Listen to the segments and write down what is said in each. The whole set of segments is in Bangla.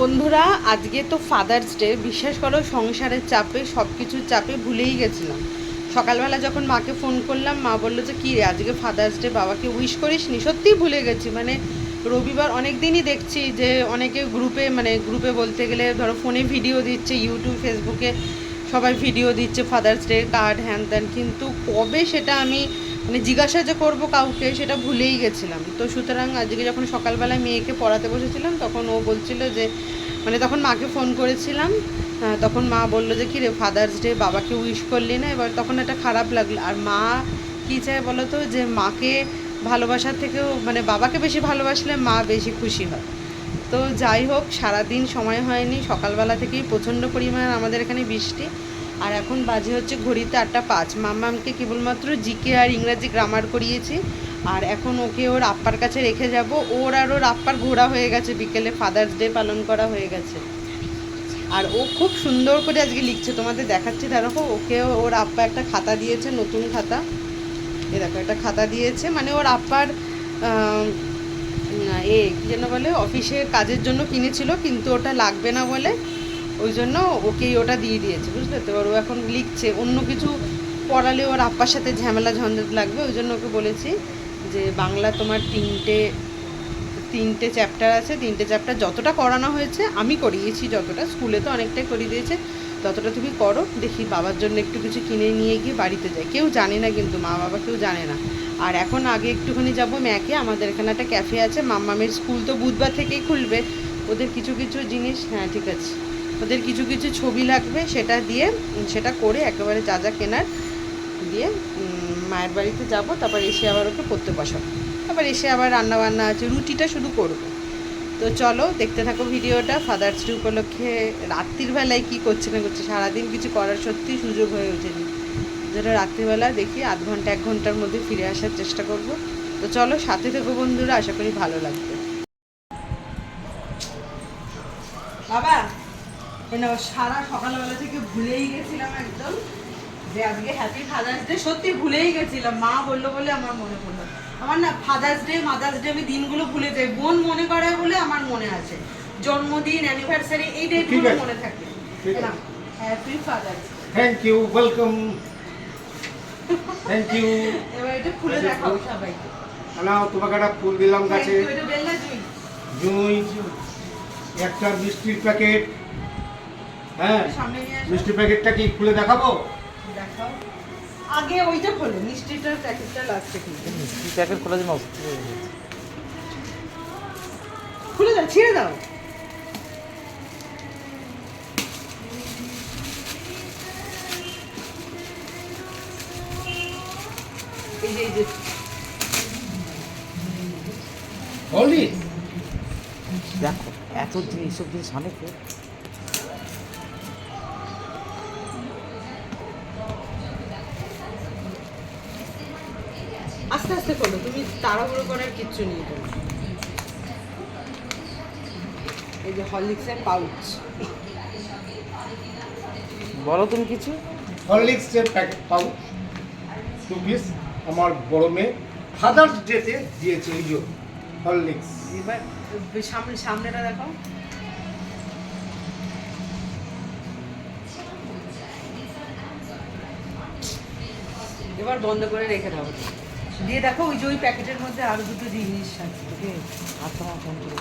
বন্ধুরা, আজকে তো ফাদার্স ডে বিশ্বাস করো সংসারের চাপে সব কিছুর চাপে ভুলেই গেছিলাম। সকালবেলা যখন মাকে ফোন করলাম, মা বলল যে, কী আজকে ফাদার্স ডে বাবাকে উইশ করিস নি সত্যিই ভুলে গেছি। মানে রবিবার অনেক দিনই দেখছি যে, অনেকে গ্রুপে মানে গ্রুপে বলতে গেলে ধরো ফোনে ভিডিও দিচ্ছে ইউটিউব ফেসবুকে সবাই ভিডিও দিচ্ছে ফাদার্স ডে কার্ড হ্যান ত্যান কিন্তু কবে সেটা আমি মানে জিজ্ঞাসা যে করব কাউকে সেটা ভুলেই গেছিলাম। তো সুতরাং আজকে যখন সকালবেলায় মেয়েকে পড়াতে বসেছিলাম, তখন ও বলছিল যে মানে তখন মাকে ফোন করেছিলাম তখন মা বলল যে কী রে ফাদার্স ডে বাবাকে উইশ করলি না? এবার তখন একটা খারাপ লাগল। আর মা কী চায় বলো তো, যে মাকে ভালোবাসার থেকেও মানে বাবাকে বেশি ভালোবাসলে মা বেশি খুশি হয়। তো যাই হোক, সারাদিন সময় হয়নি। সকালবেলা থেকেই প্রচণ্ড পরিমাণ আমাদের এখানে বৃষ্টি। আর এখন বাজে হচ্ছে ঘড়িতে আটটা পাঁচ। মাম্মামকে কেবলমাত্র জিকে আর ইংরাজি গ্রামার করিয়েছি। আর এখন ওকে ওর আপ্পার কাছে রেখে যাব। ওর আর ওর আপ্পার ঘোরা হয়ে গেছে বিকেলে। ফাদার্স ডে পালন করা হয়ে গেছে। আর ও খুব সুন্দর করে আজকে লিখছে। তোমাদের দেখাচ্ছি, দেখো, ওকে ওর আপ্পা একটা খাতা দিয়েছে, নতুন খাতা। এ দেখো, একটা খাতা দিয়েছে। মানে ওর আপ্পার এ, কী যেন বলে, অফিসের কাজের জন্য কিনেছিল, কিন্তু ওটা লাগবে না বলে ওই জন্য ওকেই ওটা দিয়ে দিয়েছে, বুঝলে? তো এবার ও এখন লিখছে, অন্য কিছু পড়ালে ওর আপ্পার সাথে ঝামেলা ঝঞ্ঝাট লাগবে, ওই জন্য ওকে বলেছি যে বাংলা তোমার তিনটে তিনটে চ্যাপ্টার আছে, তিনটে চ্যাপ্টার যতটা করানো হয়েছে, আমি করিয়েছি যতটা, স্কুলে তো অনেকটাই করিয়ে দিয়েছে, ততটা তুমি করো, দেখি বাবার জন্য একটু কিছু কিনে নিয়ে গিয়ে বাড়িতে যাই। কেউ জানে না কিন্তু, মা বাবা কেউ জানে না। আর এখন আগে একটুখানি যাব ম্যাকে, আমাদের এখানে একটা ক্যাফে আছে, মাম্মামের স্কুল তো বুধবার থেকেই খুলবে, ওদের কিছু কিছু জিনিস হ্যাঁ ঠিক আছে। ওদের কিছু কিছু ছবি লাগবে, সেটা দিয়ে সেটা করে একেবারে যা যা কেনার দিয়ে মায়ের বাড়িতে যাব, তারপর এসে আবার ওকে পড়তে বসাবো। তারপর এসে আবার রান্না বান্না আছে, রুটিটা শুধু করব। তো চলো, দেখতে থাকো ভিডিওটা ফাদার্স ডে উপলক্ষে রাত্রির বেলায় কী করছে না করছে, সারাদিন কিছু করার সত্যি সুযোগ হয়ে ওঠেনি। যেটা রাত্রিবেলা দেখি আধ ঘণ্টা, এক ঘণ্টার মধ্যে ফিরে আসার চেষ্টা করব। তো চলো, সাথে থেকো বন্ধুরা, আশা করি ভালো লাগবে। বাবা! নাও, সারা সকালবেলা থেকে ভুলেই গেছিলাম একদম। যে আজকে হ্যাপি ফাদার্স ডে সত্যি ভুলেই গেছিলাম। মা বলল বলে আমার মনে পড়ল। আমার না ফাদার্স ডে মাদার্স ডে আমি দিনগুলো ভুলে যাই। বোন মনে করে বলে আমার মনে আছে। জন্মদিন অ্যানিভার্সারি এই ডেটগুলো মনে থাকে। Happy father's thank you welcome thank you এবার এটা খুলে দেখাও সবাইকে। নাও তোমাকে একটা ফুল দিলাম গাছে। জুঁই। একটা মিষ্টির প্যাকেট। হ্যাঁ সামনে মিষ্টির প্যাকেটটা কি খুলে দেখাবো? দেখাও। আগে ওইটা খোলো মিষ্টিটার প্যাকেটটা লাস্টে খুলবে প্যাকেট খোলা গেছে। খুলে দাও ছিঁড়ে দাও। এই যে এই যে। দেখো এত দিন এইসব জিনিস আনে আস্তে আস্তে খোলো তুমি তাড়াহুড়ো করার কিচ্ছু নেই তোমার এই যে হরলিক্সের পাউচ বলো তুমি কিছু? হরলিক্সের প্যাকেট পাও টু পিস আমার বড় মেয়ে ফাদার্স ডেতে দিয়েছে এই যে হরলিক্স। এবার সামনে সামনেটা দেখো এবার বন্ধ করে রেখে দাও। দিয়ে দেখো ওই যে ওই প্যাকেটের মধ্যে আরও দুটো জিনিস আছে ওকে? আর তোমার ফোন করে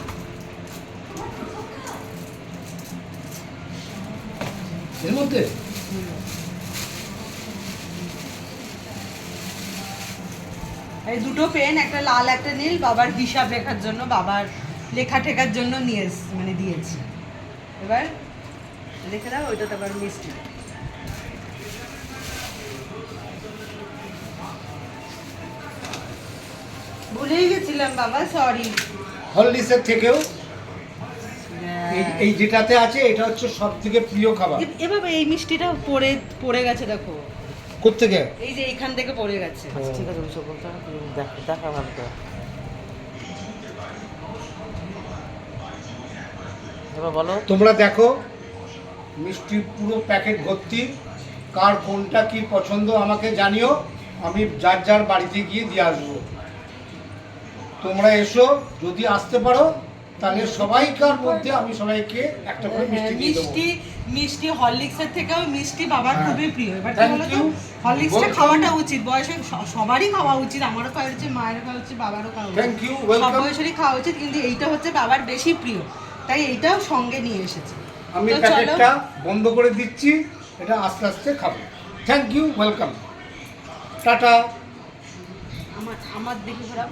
এর মধ্যে? এই দুটো পেন একটা লাল একটা নীল বাবার হিসাব লেখার জন্য বাবার লেখা ঠেকার জন্য নিয়ে মানে দিয়েছি। এবার রেখে দাও ওইটা তো আবার মিষ্টি। ভুলেই গেছিলাম বাবা সরি হরলিক্সের থেকেও? এই এই যেটাতে আছে এটা হচ্ছে সব থেকে প্রিয় খাবার। এভাবে এই মিষ্টিটা পড়ে পড়ে গেছে দেখো। কোথেকে এই যে এইখান থেকে পড়ে গেছে। আচ্ছা, ঠিক আছে ওইসব বলতে দেখো দেখা ভালো করে। এবার বলো। তোমরা দেখো মিষ্টির পুরো প্যাকেট ভর্তি। কার কোনটা কি পছন্দ আমাকে জানিও। আমি যার যার বাড়িতে গিয়ে দিয়ে আসব। তোমরা এসো যদি আসতে পারো তাহলে সবাইকার মধ্যে আমি সবাইকে একটা করে মিষ্টি দিয়ে দেবো। মিষ্টি মিষ্টি হরলিক্সের থেকেও মিষ্টি বাবার হ্যাঁ। খুবই প্রিয়। এবার কি বলতো. হরলিক্সটা খাওয়াটা উচিত। বয়সে সবারই খাওয়া উচিত আমারও খাওয়া উচিত মায়েরও খাওয়া উচিত বাবারও খাওয়া উচিত। থ্যাংক ইউ সব বয়সেরই খাওয়া উচিত কিন্তু এইটা হচ্ছে বাবার বেশি প্রিয়। তাই এইটাও সঙ্গে নিয়ে এসেছে। আমি প্যাকেটটা বন্ধ করে দিচ্ছি এটা আস্তে আস্তে খাব। Thank you welcome tata. আমার আমার দেখে খারাপ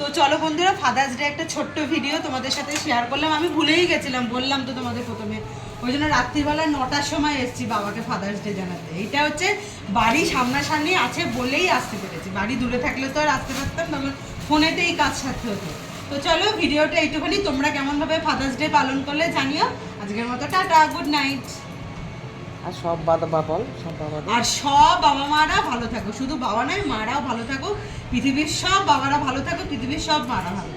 তো চলো বন্ধুরা ফাদার্স ডে একটা ছোট্ট ভিডিও তোমাদের সাথে শেয়ার করলাম। আমি ভুলেই গেছিলাম, বললাম তো তোমাদের প্রথমে। ওই জন্য রাত্রিবেলা নটার সময় এসেছি বাবাকে ফাদার্স ডে জানাতে। এইটা হচ্ছে বাড়ি সামনাসামনি আছে বলেই আসতে পেরেছি। বাড়ি দূরে থাকলে তো আর আসতে পারতাম না, আমার ফোনেতেই কাজ সাথে হতো। তো চলো ভিডিওটা এইটুখানি তোমরা কেমনভাবে ফাদার্স ডে পালন করলে জানিও। আজকের মতো টাটা গুড নাইট আর সব বাবা বল সব বাবা আর সব বাবা মারা ভালো থাকো। শুধু বাবা নয় মারাও ভালো থাকো। পৃথিবীর সব বাবারা ভালো থাকো, পৃথিবীর সব মারা ভালো